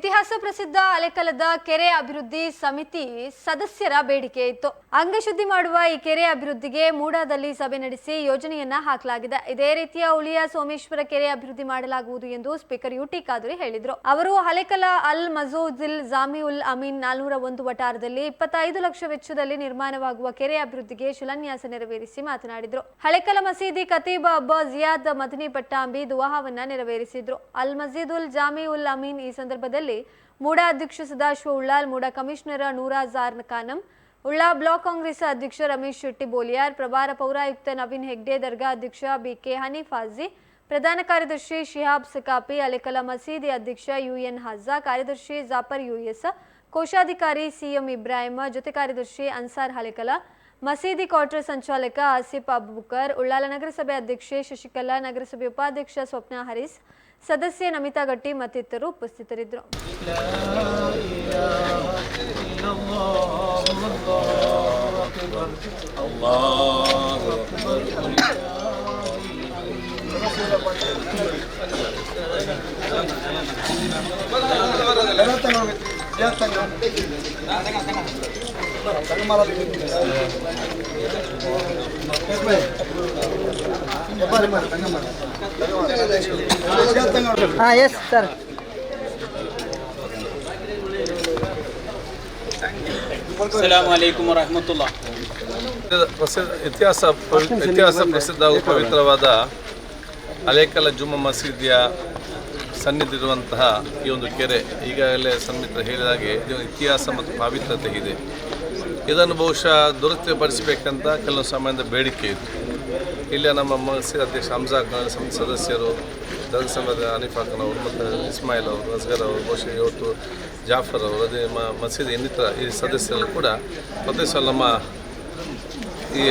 ಇತಿಹಾಸ ಪ್ರಸಿದ್ಧ ಅಲೆಕಲದ ಕೆರೆ ಅಭಿವೃದ್ಧಿ ಸಮಿತಿ ಸದಸ್ಯರ ಬೇಡಿಕೆ ಇತ್ತು. ಅಂಗಶುದ್ಧಿ ಮಾಡುವ ಈ ಕೆರೆ ಅಭಿವೃದ್ಧಿಗೆ ಮೂಡಾದಲ್ಲಿ ಸಭೆ ನಡೆಸಿ ಯೋಜನೆಯನ್ನ ಹಾಕಲಾಗಿದೆ. ಇದೇ ರೀತಿಯ ಉಳಿಯ ಸೋಮೇಶ್ವರ ಕೆರೆ ಅಭಿವೃದ್ಧಿ ಮಾಡಲಾಗುವುದು ಎಂದು ಸ್ಪೀಕರ್ ಯುಟಿ ಖಾದರಿ ಹೇಳಿದರು. ಅವರು ಹಲೆಕಲ ಅಲ್ ಮಜೂಜಿಲ್ ಜಾಮಿ ಉಲ್ ಅಮೀನ್ ನಾಲ್ನೂರ ಒಂದು ವಟಾರದಲ್ಲಿ ಇಪ್ಪತ್ತೈದು ಲಕ್ಷ ವೆಚ್ಚದಲ್ಲಿ ನಿರ್ಮಾಣವಾಗುವ ಕೆರೆ ಅಭಿವೃದ್ಧಿಗೆ ಶಿಲಾನ್ಯಾಸ ನೆರವೇರಿಸಿ ಮಾತನಾಡಿದರು. ಹಳೆಕಲ ಮಸೀದಿ ಕತೀಬ ಅಬ್ಬ ಜಿಯಾದ್ ಮದನಿ ಪಟ್ಟಾಂಬಿ ದುವಾಹವನ್ನ ನೆರವೇರಿಸಿದ್ರು. ಅಲ್ ಮಜೀದ್ ಉಲ್ ಜಾಮಿ ಉಲ್ ಅಮೀನ್ ಈ ಸಂದರ್ಭದಲ್ಲಿ ಮೂಡಾ ಅಧ್ಯಕ್ಷ ಸದಾಶಿವ ಉಳ್ಳಾಲ್ ಮೂಡಾ ಕಮಿಷನರ್ ನೂರಾಜಾರ್ ಖಾನಂ ಉಳ್ಳಾ ಬ್ಲಾಕ್ ಕಾಂಗ್ರೆಸ್ ಅಧ್ಯಕ್ಷ ರಮೇಶ್ ಶೆಟ್ಟಿ ಬೋಲಿಯಾರ್ ಪ್ರಭಾರ ಪೌರಾಯುಕ್ತ ನವೀನ್ ಹೆಗ್ಡೆ ದರ್ಗಾ ಅಧ್ಯಕ್ಷ ಬಿಕೆ ಹನೀಫಾಜಿ ಪ್ರಧಾನ ಕಾರ್ಯದರ್ಶಿ ಶಿಹಾಬ್ ಸಕಾಪಿ ಅಲೆಕಲ ಮಸೀದಿ ಅಧ್ಯಕ್ಷ ಯುಎನ್ ಹಜ್ಜಾ ಕಾರ್ಯದರ್ಶಿ ಜಾಫರ್ ಯುಎಸ್ ಕೋಶಾಧಿಕಾರಿ ಸಿಎಂ ಇಬ್ರಾಹಿಂ ಜೊತೆ ಕಾರ್ಯದರ್ಶಿ ಅನ್ಸಾರ್ ಹಲೆಕಲ ಮಸೀದಿ ಕ್ವಾರ್ಟರ್ ಸಂಚಾಲಕ ಆಸಿಫ್ ಅಬುಬಕರ್, ಉಳ್ಳಾಲ ನಗರಸಭೆ ಅಧ್ಯಕ್ಷೆ ಶಶಿಕಲಾ, ನಗರಸಭೆ ಉಪಾಧ್ಯಕ್ಷ ಸ್ವಪ್ನ ಹರೀಸ್ ಸದಸ್ಯೆ ನಮಿತಾ ಗಟ್ಟಿ ಮತ್ತಿತರರು ಉಪಸ್ಥಿತರಿದ್ದರು. ಹಾಂ ಎಸ್ ಸರ್ ಇತಿಹಾಸ ಇತಿಹಾಸ ಪ್ರಸಿದ್ಧ ಹಾಗೂ ಪವಿತ್ರವಾದ ಅಲೇಕಲ ಜುಮ್ಮ ಮಸೀದಿಯ ಸನ್ನಿಧಿರುವಂತಹ ಈ ಒಂದು ಕೆರೆ ಈಗಾಗಲೇ ಸನ್ಮಿತ್ರ ಹೇಳಿದ ಹಾಗೆ ಇದು ಇತಿಹಾಸ ಮತ್ತು ಪಾವಿತ್ರತೆ ಇದೆ. ಇದನ್ನು ಬಹುಶಃ ದುರಸ್ತಿಪಡಿಸಬೇಕಂತ ಕೆಲವು ಸಮಯದ ಬೇಡಿಕೆ ಇತ್ತು. ಇಲ್ಲಿ ನಮ್ಮ ಮಸೀದ್ ಅಧ್ಯಕ್ಷ ಹಂಸಾ ಖಾನ್ ಸಮಿತಿ ಸದಸ್ಯರು ದರ್ಗ ಸಮಾಜದ ಅನಿಫಾಖನ್ ಖಾನ್ ಅವರು ಮತ್ತು ಇಸ್ಮಾಯಿಲ್ ಅವರು, ಅಸ್ಗರ್ ಅವರು, ಬಹುಶಃ ಇವತ್ತು ಜಾಫರ್ ಅವರು, ಅದೇ ಮ, ಮಸೀದಿ ಇನ್ನಿತರ ಈ ಸದಸ್ಯರು ಕೂಡ ಸಲ ನಮ್ಮ ಈ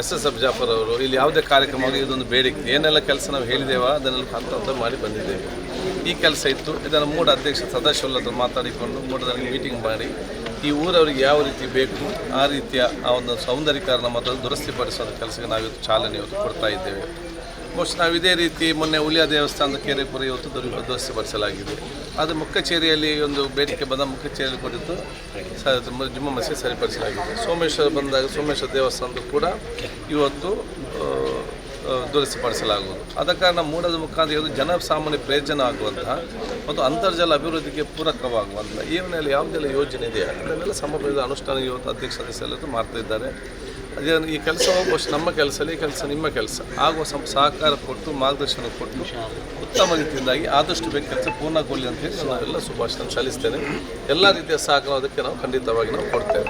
ಎಸ್ ಎಸ್ ಎಫ್ ಜಾಫರ್ ಅವರು ಇಲ್ಲಿ ಯಾವುದೇ ಕಾರ್ಯಕ್ರಮ ಆಗಲಿ ಇದೊಂದು ಬೇಡಿಕೆ. ಏನೆಲ್ಲ ಕೆಲಸ ನಾವು ಹೇಳಿದ್ದೇವೆ ಅದನ್ನೆಲ್ಲ ಹಂತ ಹಂತ ಮಾಡಿ ಬಂದಿದ್ದೇವೆ. ಈ ಕೆಲಸ ಇತ್ತು. ಇದನ್ನು ಮೂಡ ಅಧ್ಯಕ್ಷ ಸದಾಶಿವಲ್ಲ ಮಾತಾಡಿಕೊಂಡು ಮೂಡದಲ್ಲಿ ಮೀಟಿಂಗ್ ಮಾಡಿ ಈ ಊರವರಿಗೆ ಯಾವ ರೀತಿ ಬೇಕು ಆ ರೀತಿಯ ಆ ಒಂದು ಸೌಂದರ್ಯೀಕರಣ ಮತ್ತು ದುರಸ್ತಿಪಡಿಸುವ ಕೆಲಸಕ್ಕೆ ನಾವಿವತ್ತು ಚಾಲನೆ ಇವತ್ತು ಕೊಡ್ತಾ ಇದ್ದೇವೆ. ಬಹುಶಃ ನಾವು ಇದೇ ರೀತಿ ಮೊನ್ನೆ ಉಳಿಯ ದೇವಸ್ಥಾನದ ಕೆರೆ ಕೂಡ ಇವತ್ತು ದುರ, ದುರಸ್ತಿಪಡಿಸಲಾಗಿದೆ. ಅದು ಮುಖ್ಯಚೇರಿಯಲ್ಲಿ ಒಂದು ಬೇಡಿಕೆ ಬಂದ ಮುಖ್ಯಚೇರಿಯಲ್ಲಿ ಕೊಟ್ಟಿದ್ದು ಜುಮ್ಮ ಮಸೀದಿ ಸರಿಪಡಿಸಲಾಗಿದೆ. ಸೋಮೇಶ್ವರ ಬಂದಾಗ ಸೋಮೇಶ್ವರ ದೇವಸ್ಥಾನದ ಕೂಡ ಇವತ್ತು ದುರಸ್ತಿಪಡಿಸಲಾಗುವುದು ಆದ ಕಾರಣ ಮೂಡದ ಮುಖಾಂತರ ಇದು ಜನಸಾಮಾನ್ಯ ಪ್ರಯೋಜನ ಆಗುವಂತಹ ಮತ್ತು ಅಂತರ್ಜಲ ಅಭಿವೃದ್ಧಿಗೆ ಪೂರಕವಾಗುವಂಥ ಈ ಹಿನ್ನೆಲೆ ಯಾವುದೆಲ್ಲ ಯೋಜನೆ ಇದೆ? ಅದನ್ನೆಲ್ಲ ಸಮರ್ಪದ ಅನುಷ್ಠಾನ ಇವತ್ತು ಅಧ್ಯಕ್ಷ ಸದಸ್ಯರೆಲ್ಲರೂ ಮಾಡ್ತಾ ಇದ್ದಾರೆ. ಅದೇ ಈ ಕೆಲಸ ಬಹುಶಃ ನಮ್ಮ ಕೆಲಸ ಈ ಕೆಲಸ, ನಿಮ್ಮ ಕೆಲಸ. ಆಗುವ ಸಂ, ಸಹಕಾರ ಕೊಟ್ಟು, ಮಾರ್ಗದರ್ಶನ ಕೊಟ್ಟು, ಉತ್ತಮ ರೀತಿಯಿಂದಾಗಿ ಆದಷ್ಟು ಬೇಗ ಕೆಲಸ ಪೂರ್ಣಗೊಳ್ಳಿ ಅಂತ ಹೇಳಿ ನಾವೆಲ್ಲ ಶುಭಾಶಯ ಸಲ್ಲಿಸ್ತೇನೆ. ಎಲ್ಲ ರೀತಿಯ ಸಹಕಾರ ಅದಕ್ಕೆ ನಾವು ಖಂಡಿತವಾಗಿ ನಾವು ಕೊಡ್ತೇವೆ.